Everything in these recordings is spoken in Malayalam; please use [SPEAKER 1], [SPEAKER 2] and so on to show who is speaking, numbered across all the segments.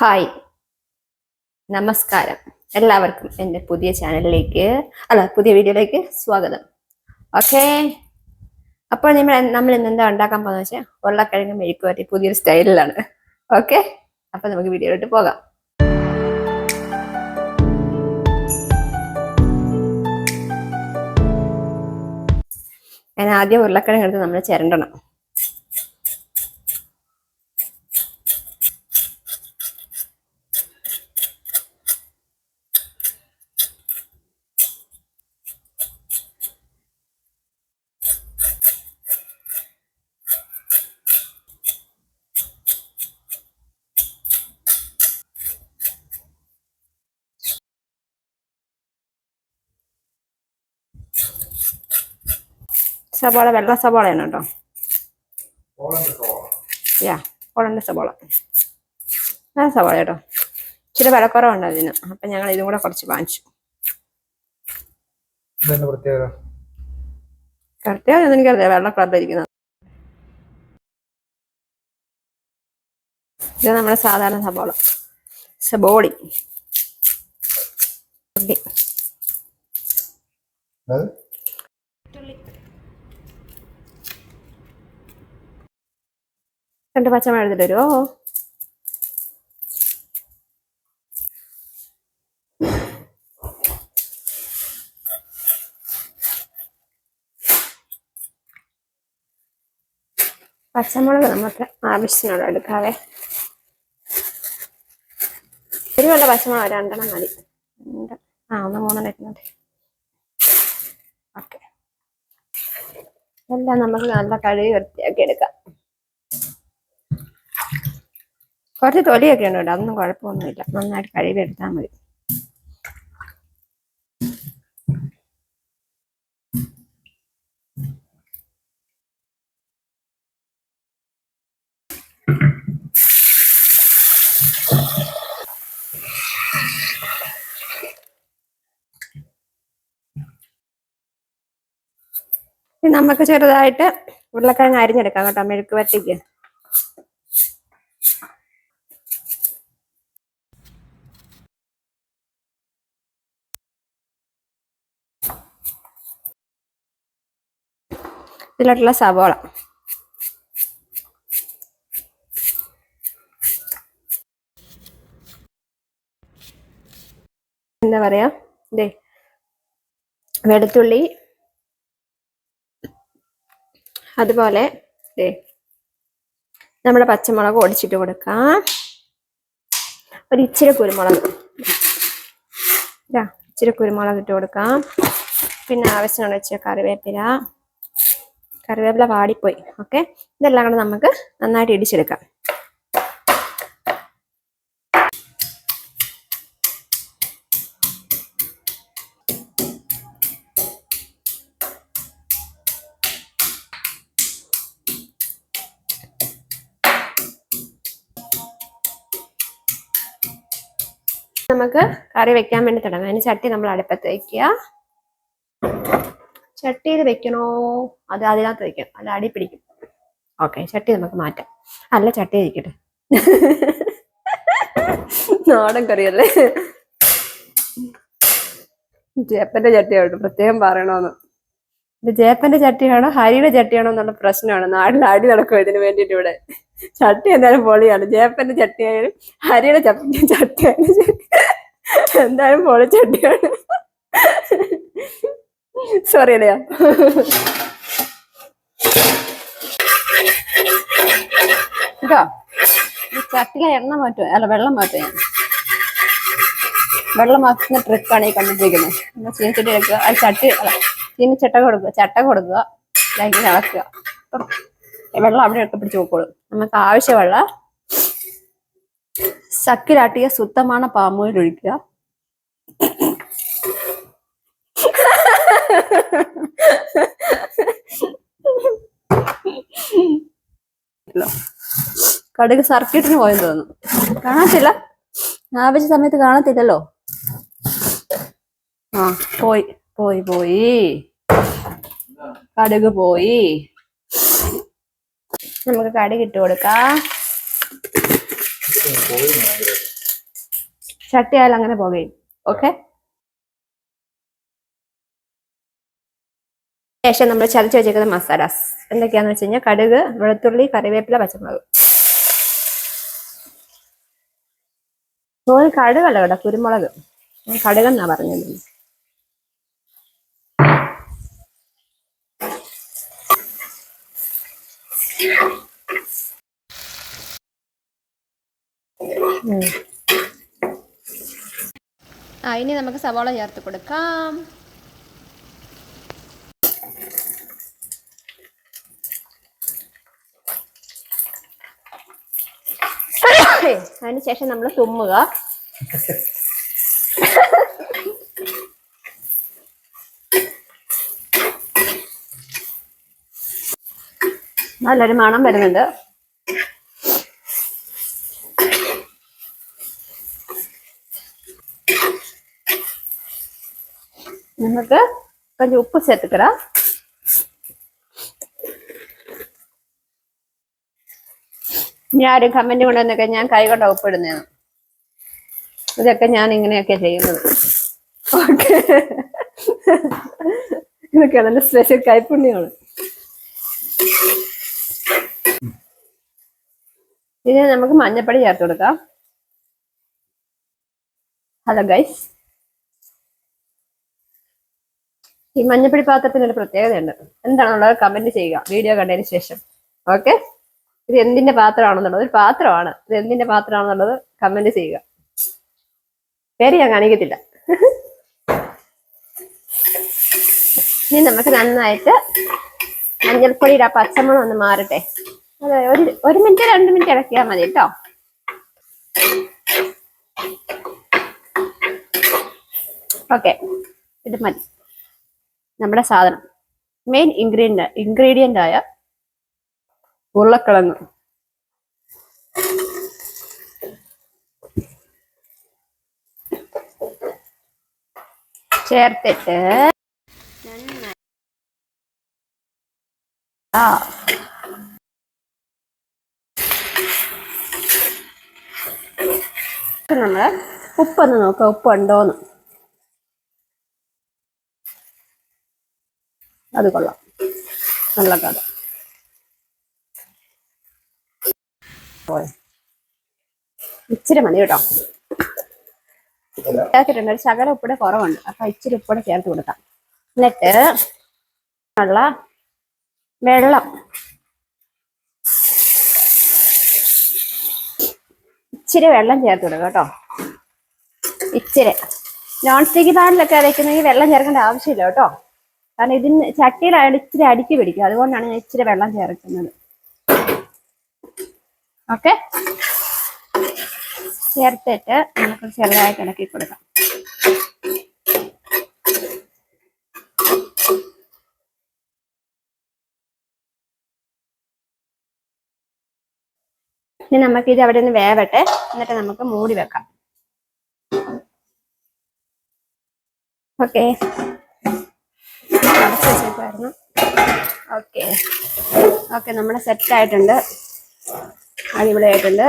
[SPEAKER 1] ഹായ്. നമസ്കാരം. എല്ലാവർക്കും എന്റെ പുതിയ ചാനലിലേക്ക് അല്ല പുതിയ വീഡിയോയിലേക്ക് സ്വാഗതം. ഓക്കെ. അപ്പോൾ നമ്മൾ നമ്മൾ ഇന്ന് എന്താ ഉണ്ടാക്കാൻ പോകുന്നത് വെച്ചാൽ ഉരുളക്കിഴങ്ങ് മെഴുക്ക് പറ്റി പുതിയൊരു സ്റ്റൈലിലാണ്. ഓക്കെ? അപ്പോൾ നമുക്ക് വീഡിയോയിലോട്ട് പോകാം. ഞാൻ ആദ്യം ഉരുളക്കിഴങ്ങ് എടുത്ത് നമ്മൾ ചിരണ്ടണം. സവാള വെള്ള സവാളയാണ് കേട്ടോ. യാ ഓളന്റെ സവാള? നല്ല സവാള കേട്ടോ. ഇച്ചിരി വിലക്കുറവുണ്ട് അതിന്. അപ്പം ഞങ്ങൾ ഇതും കൂടെ കുറച്ച് വാങ്ങിച്ചു.
[SPEAKER 2] പ്രത്യേകത?
[SPEAKER 1] എനിക്കറിയാം വെള്ള കളറിലിരിക്കുന്നത് ഇത് നമ്മുടെ സാധാരണ സവാള. സബോളി ഉള്ളി.
[SPEAKER 2] അത്
[SPEAKER 1] രണ്ട് പച്ചമുളക് എടുത്തിട്ട് വരുമോ പച്ചമുളക് നമുക്ക് ആവശ്യത്തിനുള്ള എടുക്കാവേ. ഒരു എരിവുള്ള പച്ചമുളക് രണ്ടെണ്ണം മതി. ആ ഒന്ന് മൂന്നെണ്ണം ഇട്ടുണ്ട് ഓക്കെ. എല്ലാം നമുക്ക് നല്ല കഴുകി വൃത്തിയാക്കി എടുക്കാം. കുറച്ച് തൊലിയൊക്കെ ഉണ്ട് കേട്ടോ അതൊന്നും കുഴപ്പമൊന്നുമില്ല. നന്നായിട്ട് കഴുകിയെടുത്താൽ മതി. നമുക്ക് ചെറുതായിട്ട് ഉരുളക്കിഴങ്ങ് അരിഞ്ഞെടുക്കാം കേട്ടോ മെഴുക്ക് വറ്റിക്ക് ഇതിലോട്ടുള്ള സവോള. എന്താ പറയാ? വെളുത്തുള്ളി അതുപോലെ നമ്മുടെ പച്ചമുളക് ഒടിച്ചിട്ട് കൊടുക്കാം. ഒരു ഇച്ചിരി കുരുമുളക് ഇച്ചിരി കുരുമുളക് ഇട്ട് കൊടുക്കാം. പിന്നെ ആവശ്യമുള്ള ഇച്ചിരി കറിവേപ്പില. കറിവേപ്പില വാടിപ്പോയി. ഓക്കെ? ഇതെല്ലാം കൂടെ നമുക്ക് നന്നായിട്ട് ഇടിച്ചെടുക്കാം. നമുക്ക് കറി വെക്കാൻ വേണ്ടി തുടങ്ങാം. അതിന് ചട്ടി നമ്മൾ അടുപ്പത്ത് വെക്കുക. ചട്ടിയിൽ വെക്കണോ? അത് അതിനകത്ത് വെക്കണം അല്ല അടി പിടിക്കും. ഓക്കെ ചട്ടി നമുക്ക് മാറ്റാം. അല്ല ചട്ടി ഇരിക്കട്ടെ നാടൻ കറിയല്ലേ ജേപ്പന്റെ ചട്ടിയാണ് പ്രത്യേകം പറയണോന്ന്. ഇത് ജേപ്പന്റെ ചട്ടിയാണോ? ഹരിയുടെ ചട്ടിയാണോ എന്നുള്ള പ്രശ്നമാണ്. നാട്ടിൽ അടി നടക്കും ഇതിന് വേണ്ടിയിട്ട് ഇവിടെ? ചട്ടി എന്തായാലും പൊളിയാണ്. ജേപ്പന്റെ ചട്ടിയായാലും ഹരിയുടെ ചട്ടി ചട്ടിയായാലും. എന്തായാലും പൊളി ചട്ടിയാണ്. സോറി അല്ലയാ കേട്ടോ ഈ ചട്ടിയിലെ എണ്ണ മാറ്റുക. അല്ല വെള്ളം മാറ്റുക ഞാൻ. വെള്ളം മാറ്റുന്ന ട്രിക്കാണ് ഈ കണ്ടിട്ടിരിക്കുന്നത് നമ്മൾ ചീനച്ചട്ടി എടുക്കുക. അത് ചട്ടി അല്ല ചീനച്ചട്ട കൊടുക്കുക. ചട്ട കൊടുക്കുക. ലൈറ്റിൽ ഇളക്കുക. വെള്ളം അവിടെ ഒക്കെ പിടിച്ച് പോക്കോളും. നമുക്ക് ആവശ്യമുള്ള സക്കിലാട്ടിയ സുത്തമാണ് പാമോയിൽ ഒഴിക്കുക. കടുക് സർക്കിട്ടിന് പോയെന്ന് തോന്നുന്നു. കാണത്തില്ല. ആവശ്യ സമയത്ത് കാണത്തില്ലല്ലോ. ആ പോയി പോയി പോയി. കടുക് പോയി. നമുക്ക് കടുക് ഇട്ട് കൊടുക്കാം.
[SPEAKER 2] പോയി ഭയങ്കര
[SPEAKER 1] ചട്ടി ആയാലും അങ്ങനെ പോകുകയും ഓക്കെ? ശേഷം നമ്മൾ ചതച്ച് വെച്ചേക്കുന്ന മസാലാസ്. എന്തൊക്കെയാന്ന് വെച്ച് കഴിഞ്ഞാൽ കടുക് വെളുത്തുള്ളി കറിവേപ്പില പച്ചമുളക്. ഒരു കടുകല്ല കേട്ടോ കുരുമുളക്. കടുക കടുകെന്നാ പറഞ്ഞത്. ആ ഇനി നമുക്ക് സവാള ചേർത്ത് കൊടുക്കാം. അതിനുശേഷം നമ്മൾ തുമ്മുക നല്ലൊരു മണം വരുന്നുണ്ട് നമുക്ക് கொஞ்சம் ഉപ്പ് சேர்த்துக்கிறேன் ഞാനും കമന്റ് കൊണ്ടുവന്നൊക്കെ. ഞാൻ കൈകൊണ്ട് ഒപ്പിടുന്നതാണ് ഇതൊക്കെ ഞാൻ ഇങ്ങനെയൊക്കെ ചെയ്യുന്നത്. ഓക്കെ. ഇതൊക്കെയാണ് എന്റെ സ്പെഷ്യൽ കൈപ്പുണ്യമാണ് ഇനി നമുക്ക് മഞ്ഞപ്പൊടി ചേർത്ത് കൊടുക്കാം. ഹലോ ഗൈസ് ഈ മഞ്ഞപ്പൊടി പാത്രത്തിന് ഒരു പ്രത്യേകതയുണ്ട്. എന്താണെന്നുള്ളത് കമന്റ് ചെയ്യുക. വീഡിയോ കണ്ടതിന് ശേഷം. ഓക്കെ? ഇത് എന്തിന്റെ പാത്രമാണെന്നുള്ളത് ഒരു പാത്രമാണ്. ഇത് എന്തിന്റെ പാത്രമാണെന്നുള്ളത് കമന്റ് ചെയ്യുക. പേര് ഞാൻ കാണിക്കത്തില്ല. ഇനി നമുക്ക് നന്നായിട്ട് മഞ്ഞൾപ്പൊടിയുടെ ആ പച്ചമണം ഒന്ന് മാറട്ടെ. അതെ ഒരു ഒരു മിനിറ്റ് രണ്ട് മിനിറ്റ് ഇളക്കിയാൽ മതി കേട്ടോ. ഓക്കെ ഇത് മതി. നമ്മുടെ സാധനം. മെയിൻ ഇൻഗ്രീഡിയന്റ് ഇൻഗ്രീഡിയന്റ് ആയ ഉരുളക്കിഴങ്ങ്. ചേർത്തിട്ട് ആ. നമ്മൾ ഉപ്പൊന്ന് നോക്കാം ഉപ്പുണ്ടോന്ന്. അത് കൊള്ളാം. നല്ല കഥ പോയി. ഇച്ചിരി മതി കേട്ടോ. ചേർത്തിട്ടുണ്ട് ഒരു ശകലം ഉപ്പിടെ കുറവുണ്ട്. അപ്പൊ ഇച്ചിരി ഉപ്പിടെ ചേർത്ത് കൊടുക്കാം. എന്നിട്ട് ഉള്ള വെള്ളം. ഇച്ചിരി വെള്ളം ചേർത്ത് കൊടുക്കുക കേട്ടോ. ഇച്ചിരി. നോൺ സ്റ്റിക്ക് പാനിലൊക്കെ വെക്കുന്നെങ്കിൽ വെള്ളം ചേർക്കേണ്ട ആവശ്യമില്ല കേട്ടോ. കാരണം ഇതിന് ചട്ടിയിലായാലും ഇച്ചിരി അടുക്കി പിടിക്കും. അതുകൊണ്ടാണ് ഞാൻ ഇച്ചിരി വെള്ളം ചേർക്കുന്നത്. ഓക്കെ. ചേർത്തിട്ട് നമുക്ക് ചെറുതായിട്ട് ഇളക്കി കൊടുക്കാം. ഇനി നമുക്ക് ഇത് അവിടെ നിന്ന് വേവട്ടെ. എന്നിട്ട് നമുക്ക് മൂടി വെക്കാം. ഓക്കെ. ഓക്കെ. ഓക്കെ നമ്മുടെ സെറ്റ് ആയിട്ടുണ്ട്. അടിപൊളിയായിട്ടുണ്ട്.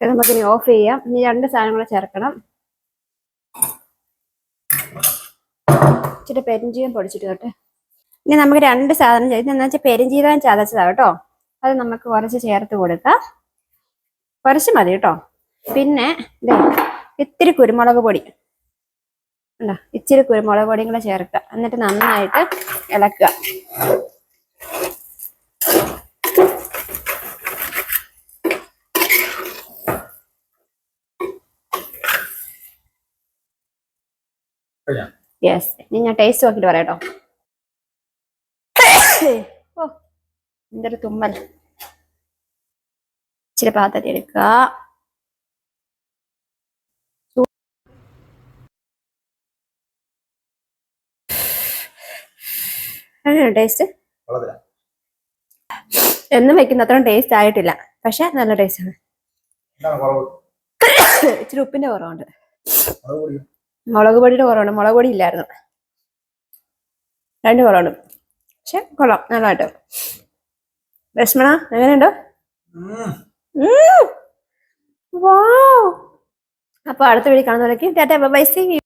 [SPEAKER 1] ഇത് നമുക്കിനി ഓഫ് ചെയ്യാം. ഇനി രണ്ട് സാധനങ്ങൾ ചേർക്കണം. ഇച്ചിരി പെരിഞ്ചീരം പൊടിച്ചിട്ട് കേട്ടെ ഇനി നമുക്ക് രണ്ട് സാധനം ചെയ്ത് എന്ന് വെച്ചാൽ പെരിഞ്ചീരം ചതച്ചതാണ് കേട്ടോ. അത് നമുക്ക് കുറച്ച് ചേർത്ത് കൊടുക്കാം. കുറച്ച് മതി കേട്ടോ. പിന്നെ ദേ ഇത്തിരി കുരുമുളക് പൊടി. ഉണ്ടോ ഇച്ചിരി കുരുമുളക് പൊടിയും കൂടെ ചേർക്കുക. എന്നിട്ട് നന്നായിട്ട് ഇളക്കുക. യെസ് ഇനി ഞാൻ ടേസ്റ്റ് നോക്കിയിട്ട് പറയാട്ടോ ഓ എന്തൊരു തുമ്മൽ. ഇച്ചിരി പാത്രത്തിൽ എടുക്കുക. എങ്ങനെയാണ് ടേസ്റ്റ് എന്നും വെക്കുന്ന അത്രയും ടേസ്റ്റ് ആയിട്ടില്ല. പക്ഷെ നല്ല ടേസ്റ്റ് ആണ്. ഇച്ചിരി ഉപ്പിന്റെ കുറവുണ്ട്. മുളക് പൊടിയുടെ കുറവുണ്ട്. മുളക് പൊടി ഇല്ലായിരുന്നു. രണ്ട് കുറവുണ്ട്. പക്ഷെ കൊള്ളാം. നല്ലതായിട്ട് ലക്ഷ്മണ എങ്ങനെയുണ്ട്. വാ. അപ്പൊ അടുത്ത വീഡിയോ കാണുന്നവരേക്ക് ടാറ്റ ബൈ സി